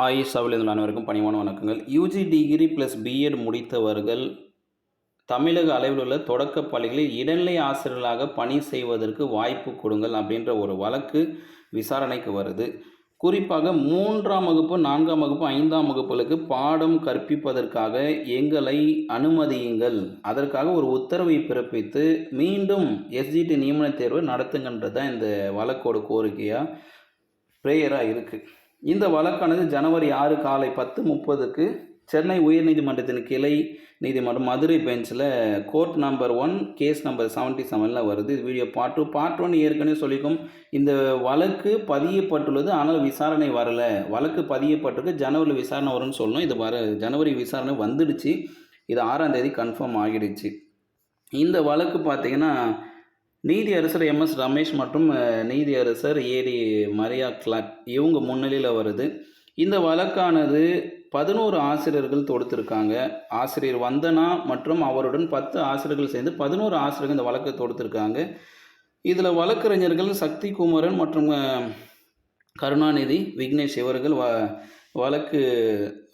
ஆயிஷாவில் இருந்த அனைவருக்கும் பணிவான வணக்கங்கள். UG degree plus B Ed முடித்தவர்கள் தமிழக அளவில் உள்ள தொடக்கப் பள்ளிகளில் இடைநிலை ஆசிரியர்களாக பணி செய்வதற்கு வாய்ப்பு கொடுங்கள் அப்படின்ற ஒரு வழக்கு விசாரணைக்கு வருது. குறிப்பாக மூன்றாம் வகுப்பு நான்காம் வகுப்பு ஐந்தாம் வகுப்புகளுக்கு பாடம் கற்பிப்பதற்காக எங்களை அனுமதியுங்கள். அதற்காக ஒரு உத்தரவை பிறப்பித்து மீண்டும் எஸ்ஜிடி நியமன தேர்வு நடத்துங்கன்றது தான் இந்த வழக்கோட கோரிக்கையாக ப்ரேயராக இருக்குது இந்த வழக்கானது ஜனவரி ஆறு காலை பத்து முப்பதுக்கு சென்னை உயர்நீதிமன்றத்தின் கிளை நீதிமன்றம் மதுரை பெஞ்சில் court number one case number seventy செவனில் வருது. Video part two. Part one ஏற்கனவே சொல்லிக்கும் இந்த வழக்கு பதியப்பட்டுள்ளது. ஆனால் விசாரணை வரலை. வழக்கு பதியப்பட்டிருக்கு. ஜனவரி விசாரணை வரும்னு சொல்லணும். இது வர ஜனவரி விசாரணை வந்துடுச்சு. இது ஆறாம் தேதி கன்ஃபார்ம் ஆகிடுச்சு. இந்த வழக்கு பார்த்தீங்கன்னா நீதியரசர் எம்எஸ் ரமேஷ் மற்றும் நீதியரசர் ஏடி மரியா கிளாக் இவங்க முன்னிலையில் வருது. இந்த வழக்கானது பதினோரு ஆசிரியர்கள் தொடுத்திருக்காங்க. ஆசிரியர் வந்தனா மற்றும் அவருடன் பத்து ஆசிரியர்கள் சேர்ந்து பதினோரு ஆசிரியர்கள் இந்த வழக்கை தொடுத்திருக்காங்க. இதில் வழக்கறிஞர்கள் சக்தி குமரன் மற்றும் கருணாநிதி விக்னேஷ் இவர்கள் வ வழக்கு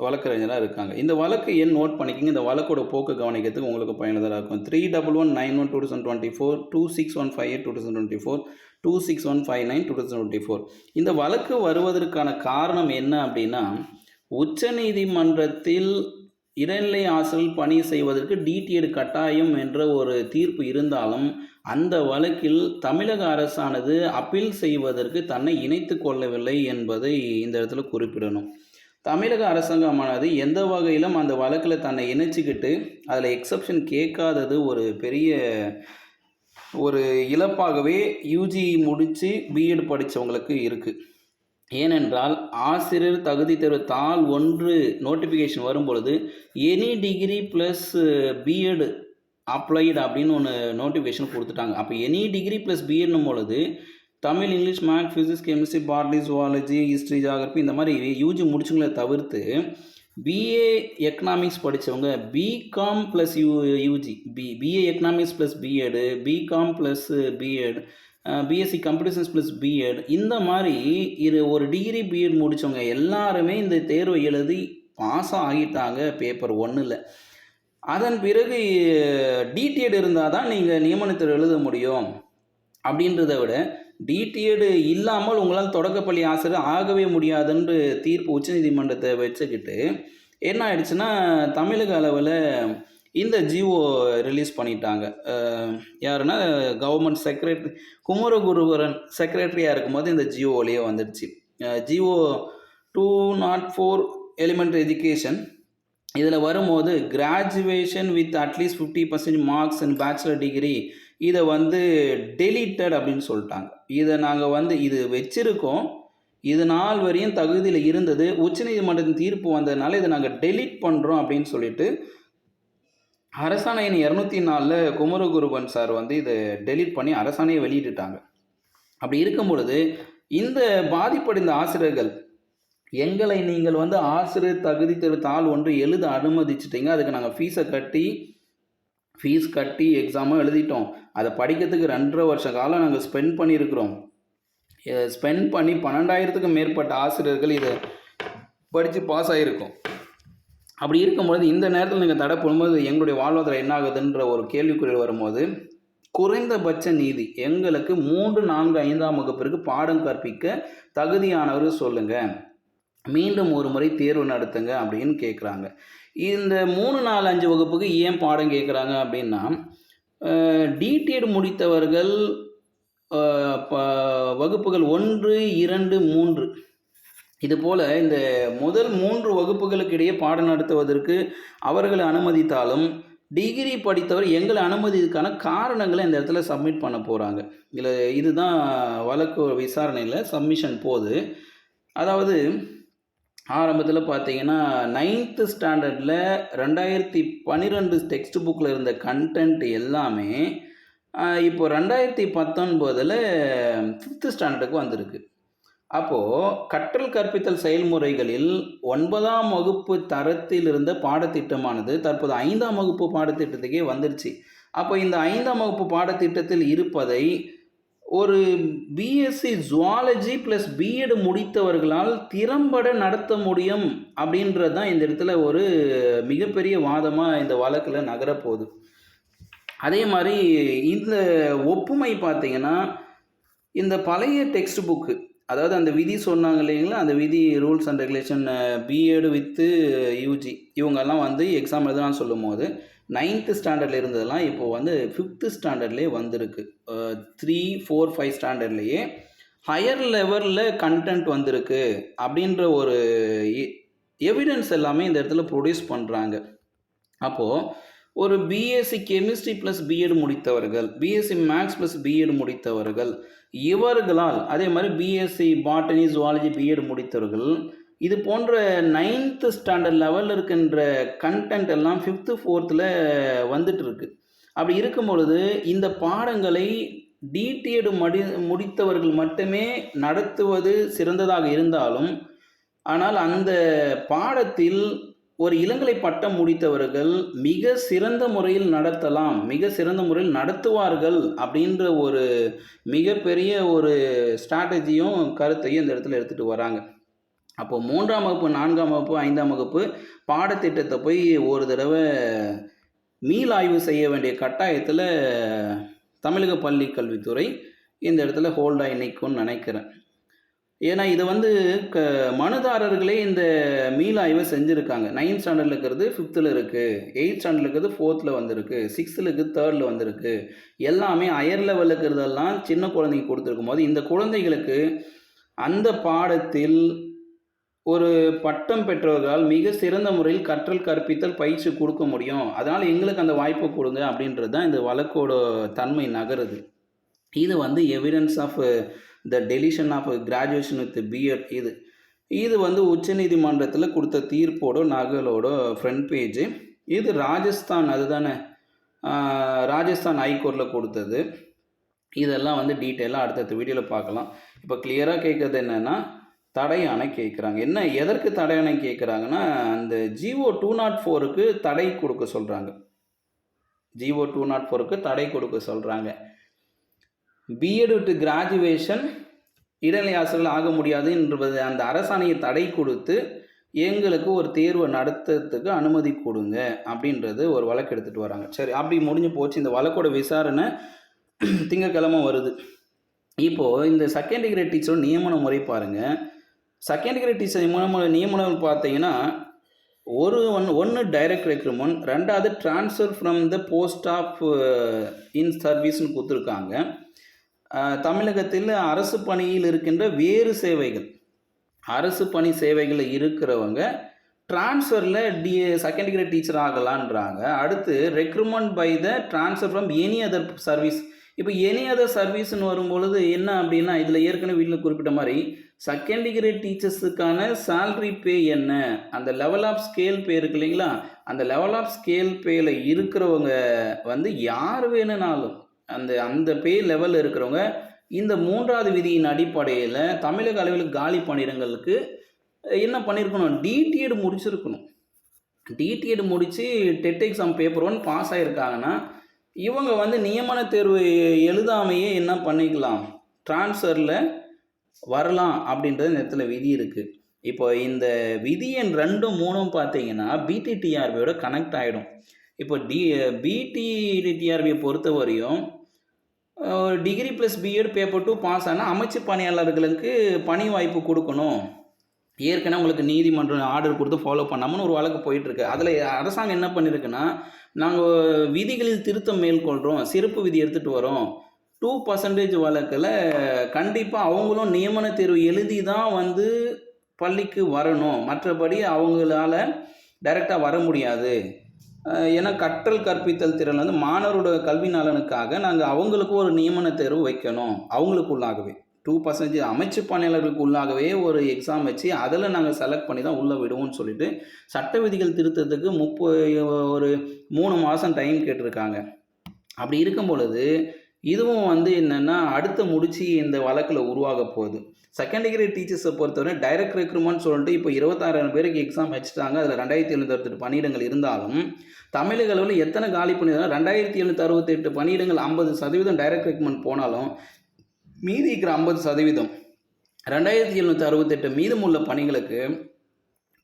வழக்கறிஞராக இருக்காங்க. இந்த வழக்கு எண் நோட் பண்ணிக்கிங்க? இந்த வழக்கோட போக்கு கவனிக்கிறதுக்கு உங்களுக்கு பயனுள்ளதாக இருக்கும். Three double one nine one two thousand twenty four two six one five eight two thousand twenty four two six one five nine two thousand twenty four இந்த வழக்கு வருவதற்கான காரணம் என்ன அப்படின்னா உச்சநீதிமன்றத்தில் இடைநிலை ஆசிரியர் பணி செய்வதற்கு டிடிஎட் கட்டாயம் என்ற ஒரு தீர்ப்பு இருந்தாலும் அந்த வழக்கில் தமிழக அரசானது அப்பீல் செய்வதற்கு தன்னை இணைத்து கொள்ளவில்லை என்பதை இந்த இடத்துல குறிப்பிடணும். தமிழக அரசாங்கமானது எந்த வகையிலும் அந்த வழக்கில் தன்னை இணைச்சிக்கிட்டு அதில் எக்ஸப்ஷன் கேட்காதது ஒரு பெரிய ஒரு இழப்பாகவே யூஜி முடித்து பிஎட் படித்தவங்களுக்கு இருக்குது ஏனென்றால் ஆசிரியர் தகுதி தேர்வு தாள் ஒன்று நோட்டிஃபிகேஷன் வரும் uh, பொழுது any degree plus B Ed applied அப்படின்னு ஒன்று நோட்டிஃபிகேஷன் கொடுத்துட்டாங்க. அப்போ எனி டிகிரி ப்ளஸ் பிஎட்னும் பொழுது Tamil English math physics chemistry botany zoology history geography இந்த மாதிரி யூஜி முடிச்சுங்களை தவிர்த்து பிஏ எக்கனாமிக்ஸ் படித்தவங்க B Com plus U UG B BA economics plus B Ed B Com plus B Ed B Sc computer science plus B Ed இந்த மாதிரி இது ஒரு degree BEd முடித்தவங்க எல்லாருமே இந்த தேர்வை எழுதி பாஸ் ஆகிட்டாங்க பேப்பர் ஒன்றில் அதன் பிறகு டிடிஎட் இருந்தால் தான் நீங்கள் நியமனத்தில் எழுத முடியும். அப்படின்றத விட டிடிஎடு இல்லாமல் உங்களால் தொடக்கப்பள்ளி ஆசிரியர் ஆகவே முடியாதுன்ற தீர்ப்பு உச்சநீதிமன்றத்தை வச்சுக்கிட்டு என்ன ஆயிடுச்சுன்னா தமிழக அளவில் இந்த ஜிஓ ரிலீஸ் பண்ணிட்டாங்க. யாருன்னா கவர்மெண்ட் செக்ரட்டரி குமரகுருவரன் செக்ரட்டரியாக இருக்கும்போது இந்த ஜிஓலேயே வந்துடுச்சு. GO two nought four elementary education இதில் வரும்போது graduation with at least fifty percent marks and bachelor degree இதை வந்து டெலிட்டட் அப்படின்னு சொல்லிட்டாங்க. இதை நாங்கள் வந்து இது வச்சுருக்கோம். இது நாள் வரையும் தகுதியில் இருந்தது. உச்சநீதிமன்றத்தின் தீர்ப்பு வந்ததுனால இதை நாங்கள் டெலீட் பண்ணுறோம் அப்படின்னு சொல்லிட்டு அரசாணை எண் இரநூத்தி நாலில் குமரகுருபன் சார் வந்து இதை டெலீட் பண்ணி அரசாணையை வெளியிட்டுட்டாங்க. அப்படி இருக்கும் பொழுது இந்த பாதிப்படைந்த ஆசிரியர்கள் எங்களை நீங்கள் வந்து ஆசிரியர் தகுதி தாள் ஒன்று எழுத அனுமதிச்சிட்டிங்க. அதுக்கு நாங்கள் ஃபீஸை கட்டி ஃபீஸ் கட்டி எக்ஸாமும் எழுதிட்டோம். அதை படிக்கிறதுக்கு ரெண்டரை வருஷ காலம் நாங்கள் ஸ்பெண்ட் பண்ணியிருக்கிறோம். ஸ்பெண்ட் பண்ணி பன்னெண்டாயிரத்துக்கும் மேற்பட்ட ஆசிரியர்கள் இதை படித்து பாஸ் ஆகிருக்கோம் அப்படி இருக்கும்போது இந்த நேரத்தில் நீங்கள் தடை போடும்போது எங்களுடைய வாழ்வாதாரம் என்ன ஆகுதுன்ற ஒரு கேள்விக்குறியில் வரும்போது குறைந்தபட்ச நீதி எங்களுக்கு மூன்று நான்கு ஐந்தாம் வகுப்பிற்கு பாடம் கற்பிக்க தகுதியானவர் சொல்லுங்கள் மீண்டும் ஒரு முறை தேர்வு நடத்துங்க அப்படின்னு கேட்குறாங்க இந்த மூணு நாலு அஞ்சு வகுப்புக்கு ஏன் பாடம் கேட்குறாங்க அப்படின்னா டிடிஎட் முடித்தவர்கள் வகுப்புகள் ஒன்று இரண்டு மூன்று. இது போல் இந்த முதல் மூன்று வகுப்புகளுக்கு இடையே பாடம் நடத்துவதற்கு அவர்களை அனுமதித்தாலும் டிகிரி படித்தவர் எங்களை அனுமதிக்கான காரணங்களை இந்த இடத்துல சப்மிட் பண்ண போகிறாங்க இதில் இதுதான் வழக்கு விசாரணையில் சப்மிஷன் போகுது அதாவது ஆரம்பத்தில் பார்த்தீங்கன்னா நைன்த்து ஸ்டாண்டர்டில் ரெண்டாயிரத்தி பன்னிரெண்டு டெக்ஸ்ட் புக்கில் இருந்த கண்டென்ட் எல்லாமே இப்போ ரெண்டாயிரத்தி பத்தொன்பதில் ஃபிஃப்த்து ஸ்டாண்டர்டுக்கு வந்திருக்கு. அப்போது கற்றல் கற்பித்தல் செயல்முறைகளில் ஒன்பதாம் வகுப்பு தரத்தில் இருந்த பாடத்திட்டமானது தற்போது ஐந்தாம் வகுப்பு பாடத்திட்டத்துக்கே வந்துருச்சு. அப்போ இந்த ஐந்தாம் வகுப்பு பாடத்திட்டத்தில் இருப்பதை ஒரு B Sc zoology plus B Ed முடித்தவர்களால் திறம்பட நடத்த முடியும் அப்படின்றது தான் இந்த இடத்துல ஒரு மிகப்பெரிய வாதமாக இந்த வழக்கில் நகரப்போகுது. அதே மாதிரி இந்த ஒப்புமை பார்த்திங்கன்னா இந்த பழைய டெக்ஸ்ட் புக்கு அதாவது அந்த விதி சொன்னாங்க இல்லைங்களா? அந்த விதி rules and regulation B Ed with UG இவங்கெல்லாம் வந்து எக்ஸாம் எழுதலாம்னு சொல்லும் போது நைன்த்து ஸ்டாண்டர்டில் இருந்ததெல்லாம் இப்போது வந்து ஃபிஃப்த்து ஸ்டாண்டர்ட்லேயே வந்திருக்கு. த்ரீ ஃபோர் ஃபைவ் ஸ்டாண்டர்ட்லேயே ஹையர் லெவலில் கண்டென்ட் வந்திருக்கு அப்படின்ற ஒரு எவிடன்ஸ் எல்லாமே இந்த இடத்துல ப்ரொடியூஸ் பண்ணுறாங்க அப்போது ஒரு B Sc chemistry plus B Ed முடித்தவர்கள் B Sc maths plus B Ed முடித்தவர்கள் இவர்களால் அதே மாதிரி B Sc botany zoology B Ed முடித்தவர்கள் இது போன்ற நைன்த்து ஸ்டாண்டர்ட் லெவலில் இருக்கின்ற கண்டென்ட் எல்லாம் ஃபிஃப்த்து ஃபோர்த்தில் வந்துட்டுருக்கு அப்படி இருக்கும் பொழுது இந்த பாடங்களை டிடிஎடு மடி முடித்தவர்கள் மட்டுமே நடத்துவது சிறந்ததாக இருந்தாலும் ஆனால் அந்த பாடத்தில் ஒரு இளங்கலை பட்டம் முடித்தவர்கள் மிக சிறந்த முறையில் நடத்தலாம் மிக சிறந்த முறையில் நடத்துவார்கள் அப்படின்ற ஒரு மிகப்பெரிய ஒரு ஸ்ட்ராட்டஜியும் கருத்தையும் இந்த இடத்துல எடுத்துகிட்டு வராங்க. அப்போ மூன்றாம் வகுப்பு நான்காம் வகுப்பு ஐந்தாம் வகுப்பு பாடத்திட்டத்தை போய் ஒரு தடவை மீளாய்வு செய்ய வேண்டிய கட்டாயத்தில் தமிழக பள்ளி கல்வித்துறை இந்த இடத்துல ஹோல்டாக இணைக்கும்னு நினைக்கிறேன். ஏன்னா இது வந்து க மனுதாரர்களே இந்த மீளாய்வை செஞ்சுருக்காங்க. நைன்த் ஸ்டாண்டர்டில் இருக்கிறது ஃபிஃப்த்தில் இருக்குது எயித் ஸ்டாண்டர்டில் இருக்கிறது ஃபோர்த்தில் வந்திருக்கு. சிக்ஸ்த்தில் இருக்குது தேர்டில் வந்திருக்கு. எல்லாமே ஹையர் லெவலில் இருக்கிறதெல்லாம் சின்ன குழந்தைங்க கொடுத்துருக்கும் போது இந்த குழந்தைகளுக்கு அந்த பாடத்தில் ஒரு பட்டம் பெற்றவர்களால் மிக சிறந்த முறையில் கற்றல் கற்பித்தல் பயிற்சி கொடுக்க முடியும். அதனால் எங்களுக்கு அந்த வாய்ப்பை கொடுங்க அப்படின்றது தான் இந்த வழக்கோட தன்மை நகருது. இது வந்து evidence of the deletion of graduation with B Ed இது. இது வந்து உச்சநீதிமன்றத்தில் கொடுத்த தீர்ப்போட நகலோட ஃப்ரண்ட் பேஜு இது ராஜஸ்தான் அதுதானே ராஜஸ்தான் ஹைகோர்ட்டில் கொடுத்தது. இதெல்லாம் வந்து டீட்டெயிலாக அடுத்தடுத்த வீடியோவில் பார்க்கலாம். இப்போ கிளியராக கேட்குறது என்னென்னா தடையானை கேட்குறாங்க. என்ன எதற்கு தடையானை கேட்குறாங்கன்னா அந்த ஜிஓ டூ நாட் ஃபோருக்கு தடை கொடுக்க சொல்கிறாங்க ஜிஓ டூ நாட் ஃபோருக்கு தடை கொடுக்க சொல்கிறாங்க பிஎட் விட்டு கிராஜுவேஷன் இடைநிலை ஆசிரியர்கள் ஆக முடியாது என்பது அந்த அரசாணையை தடை கொடுத்து எங்களுக்கு ஒரு தேர்வை நடத்துறதுக்கு அனுமதி கொடுங்க அப்படின்றது ஒரு வழக்கு எடுத்துகிட்டு வராங்க. சரி அப்படி முடிஞ்சு போச்சு. இந்த வழக்கோட விசாரணை திங்கக்கிழமை வருது. இப்போது இந்த செகண்ட் டிகிரி டீச்சரோட நியமன முறை பாருங்கள் செகண்ட் கிரேட் டீச்சர் நியமன நியமனம் பார்த்தீங்கன்னா ஒரு ஒன் ஒன்று டைரக்ட் ரெக்ரூட்மெண்ட் ரெண்டாவது transfer from the post of in சர்வீஸ்னு கொடுத்துருக்காங்க. தமிழகத்தில் அரசு பணியில் இருக்கின்ற வேறு சேவைகள் அரசு பணி சேவைகளில் இருக்கிறவங்க ட்ரான்ஸ்ஃபரில் டி செகண்ட் கிரேட் டீச்சர் ஆகலான்றாங்க. அடுத்து recruitment by the transfer from any other service இப்போ எனி அதர் சர்வீஸ்னு வரும்பொழுது என்ன அப்படின்னா இதில் ஏற்கனவே வீட்டில் குறிப்பிட்ட மாதிரி செகண்ட் டிகிரி டீச்சர்ஸுக்கான சேல்ரி பே என்ன? அந்த லெவல் ஆஃப் ஸ்கேல் பே இருக்கு இல்லைங்களா? அந்த லெவல் ஆஃப் ஸ்கேல் பேயில் இருக்கிறவங்க வந்து யார் வேணும்னாலும் அந்த அந்த பே லெவலில் இருக்கிறவங்க இந்த மூன்றாவது விதியின் அடிப்படையில் தமிழக அளவில் காலி பணியிடங்களுக்கு என்ன பண்ணியிருக்கணும் டிடிஎட் முடிச்சிருக்கணும். டிடிஎட் முடித்து TET exam paper one pass ஆகிருக்காங்கன்னா இவங்க வந்து நியமன தேர்வு எழுதாமையே என்ன பண்ணிக்கலாம்? ட்ரான்ஸ்ஃபரில் வரலாம் அப்படின்றது இந்த இடத்துல விதி இருக்குது இப்போ இந்த விதி எண் ரெண்டும் மூணும் பார்த்தீங்கன்னா பிடிடிஆர்பியோட கனெக்ட் ஆகிடும் இப்போ டி பிடிடிஆர்பியை பொறுத்த வரையும் degree plus B Ed paper two pass ஆனால் அமைச்சு பணியாளர்களுக்கு பணி வாய்ப்பு கொடுக்கணும். ஏற்கனவே உங்களுக்கு நீதிமன்றம் ஆர்டர் கொடுத்து ஃபாலோ பண்ணாமல் ஒரு வழக்கு போயிட்டுருக்கு. அதில் அரசாங்கம் என்ன பண்ணியிருக்குன்னா நாங்கள் விதிகளில் திருத்தம் மேற்கொள்கிறோம் சிறப்பு விதி எடுத்துகிட்டு வரோம். டூ பர்சன்டேஜ் வழக்கில் கண்டிப்பாக அவங்களும் நியமன தேர்வு எழுதி தான் வந்து பள்ளிக்கு வரணும். மற்றபடி அவங்களால டைரெக்டாக வர முடியாது. ஏன்னா கற்றல் கற்பித்தல் திறன் வந்து மாணவரோட கல்வி நலனுக்காக நாங்கள் அவங்களுக்கு ஒரு நியமன தேர்வு வைக்கணும். அவங்களுக்கு உள்ளாகவே டூ பர்சன்டேஜ் அமைச்சு பணியாளர்களுக்கு உள்ளாகவே ஒரு எக்ஸாம் வச்சு அதில் நாங்கள் செலக்ட் பண்ணி தான் உள்ளே விடுவோம்னு சொல்லிட்டு சட்ட விதிகள் திருத்தத்துக்கு முப்பது ஒரு மூணு மாதம் டைம் கேட்டிருக்காங்க. அப்படி இருக்கும் பொழுது இதுவும் வந்து என்னென்னா அடுத்த முடிச்சு இந்த வழக்கில் உருவாக போகுது. செகண்ட் டிகிரி டீச்சர்ஸை பொறுத்தவரை டைரக்ட் ரெக்ரூட்மெண்ட் சொல்லிட்டு இப்போ இருபத்தாறாயிரம் பேருக்கு எக்ஸாம் வச்சுட்டாங்க. அதில் ரெண்டாயிரத்தி எழுநூற்றி அறுபத்தெட்டு பணியிடங்கள் இருந்தாலும் தமிழக அளவில் எத்தனை காலி பண்ணியிருந்தாலும் ரெண்டாயிரத்தி எழுநூற்றி அறுபத்தெட்டு பணியிடங்கள் ஐம்பது சதவீதம் டைரக்ட் ரெக்ரூட்மெண்ட் போனாலும் மீதி இருக்கிற ஐம்பது சதவீதம் ரெண்டாயிரத்தி எழுநூற்றி அறுபத்தெட்டு மீதமுள்ள பணிகளுக்கு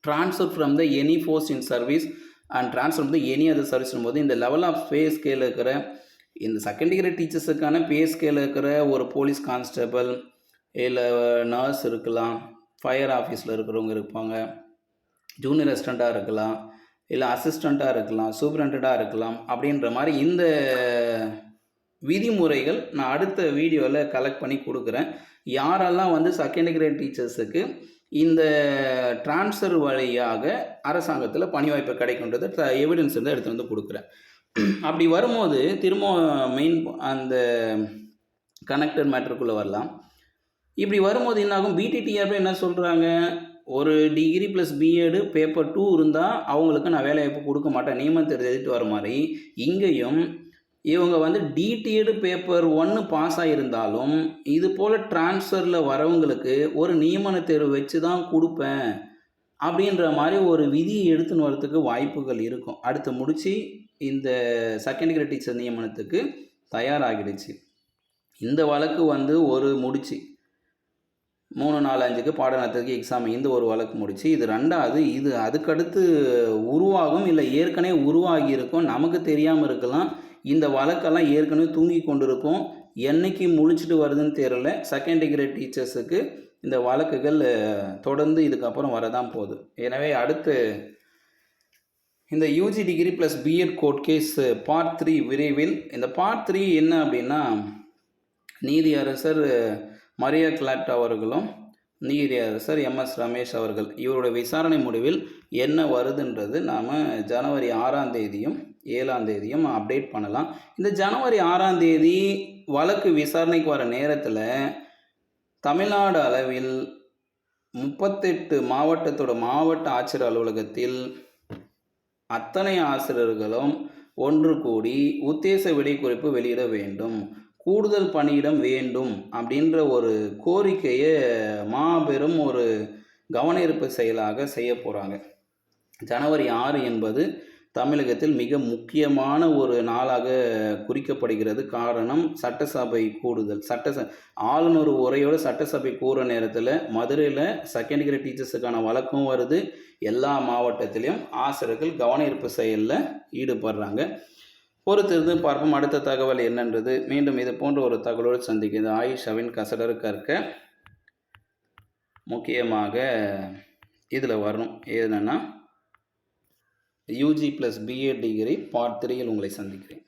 transfer from the any force in service and transfer the any other service போது இந்த லெவல் ஆஃப் பே ஸ்கேல் இருக்கிற இந்த செகண்ட் டிகிரி டீச்சர்ஸுக்கான பே இருக்கிற ஒரு போலீஸ் கான்ஸ்டபிள் இல்லை நர்ஸ் இருக்கலாம் ஃபயர் ஆஃபீஸில் இருக்கிறவங்க இருப்பாங்க. ஜூனியர் அசிஸ்டண்ட்டாக இருக்கலாம் இல்லை அசிஸ்டண்ட்டாக இருக்கலாம் சூப்பரண்டண்ட்டாக இருக்கலாம் அப்படின்ற மாதிரி இந்த விதிமுறைகள் நான் அடுத்த வீடியோவில் கலெக்ட் பண்ணி கொடுக்குறேன். யாரெல்லாம் வந்து செகண்ட் கிரேட் டீச்சர்ஸுக்கு இந்த ட்ரான்ஸ்ஃபர் வழியாக அரசாங்கத்தில் பணி வாய்ப்பு கிடைக்குன்றது எவிடன்ஸ் வந்து எடுத்து வந்து கொடுக்குறேன். அப்படி வரும்போது திரும்ப மெயின் அந்த கனெக்டட் மேட்ருக்குள்ளே வரலாம். இப்படி வரும்போது என்னாகும்? பிடிடிஆர்பி என்ன சொல்கிறாங்க ஒரு degree plus B Ed paper two இருந்தால் அவங்களுக்கு நான் வேலைவாய்ப்பு கொடுக்க மாட்டேன். நியமனத்தை எழுதிட்டு வர மாதிரி. இங்கேயும் இவங்க வந்து டிடிஎடு பேப்பர் ஒன்று பாஸ் ஆகியிருந்தாலும் இது போல் ட்ரான்ஸ்ஃபரில் வரவங்களுக்கு ஒரு நியமன தேர்வு வச்சு தான் கொடுப்பேன் அப்படின்ற மாதிரி ஒரு விதியை எடுத்துன்னு வரத்துக்கு வாய்ப்புகள் இருக்கும். அடுத்து முடித்து இந்த செகண்ட் கிரேட் டீச்சர் நியமனத்துக்கு தயாராகிடுச்சு. இந்த வழக்கு வந்து ஒரு முடிச்சு. மூணு நாலு அஞ்சுக்கு பாடம் நடத்துறதுக்கு எக்ஸாம் இந்த ஒரு வழக்கு முடிச்சு. இது ரெண்டாவது இது அதுக்கடுத்து உருவாகும் இல்லை ஏற்கனவே உருவாகி இருக்கும். நமக்கு தெரியாமல் இருக்கலாம். இந்த வழக்கெல்லாம் ஏற்கனவே தூங்கி கொண்டிருக்கும் என்றைக்கு முழிச்சிட்டு வருதுன்னு தெரியல. செகண்ட் டிகிரி டீச்சர்ஸுக்கு இந்த வழக்குகள் தொடர்ந்து இதுக்கப்புறம் வரதான் போகுது. எனவே அடுத்து இந்த UG degree plus B Ed court case part three விரைவில். இந்த பார்ட் த்ரீ என்ன அப்படின்னா நீதியரசர் மரியா கிளாட் அவர்களும் நீதியரசர் எம்எஸ் ரமேஷ் அவர்கள். இவருடைய விசாரணை முடிவில் என்ன வருதுன்றது நாம் ஜனவரி ஆறாம் தேதியும் ஏழாம் தேதியும் அப்டேட் பண்ணலாம். இந்த ஜனவரி ஆறாம் தேதி வழக்கு விசாரணைக்கு வர நேரத்தில் தமிழ்நாடு அளவில் முப்பத்தெட்டு மாவட்டத்தோட மாவட்ட ஆட்சியர் அலுவலகத்தில் அத்தனை ஆசிரியர்களும் ஒன்று கூடி உத்தேச விடை குறிப்பு வெளியிட வேண்டும். கூடுதல் பணியிடம் வேண்டும் அப்படின்ற ஒரு கோரிக்கையை மாபெரும் ஒரு கவனஈர்ப்பு செயலாக செய்ய போகிறாங்க ஜனவரி ஆறு என்பது தமிழகத்தில் மிக முக்கியமான ஒரு நாளாக குறிக்கப்படுகிறது. காரணம் சட்டசபை கூடுதல். சட்ட ஆளுநர் உரையோட சட்டசபை கூற நேரத்தில் மதுரையில் செகண்ட் கிரேட் டீச்சர்ஸுக்கான வழக்கம் வருது. எல்லா மாவட்டத்திலையும் ஆசிரியர்கள் கவன ஈர்ப்பு செயலில் ஈடுபடுறாங்க. பொறுத்திருந்து பார்ப்போம். அடுத்த தகவல் என்னன்றது. மீண்டும் இது போன்ற ஒரு தகவலோடு சந்திக்கிறது. ஆயிஷாவின் கசடரு கற்க முக்கியமாக இதில் வரணும். என்னென்னா UG plus B Ed degree part த்ரீயில் உங்களை சந்திக்கிறேன்.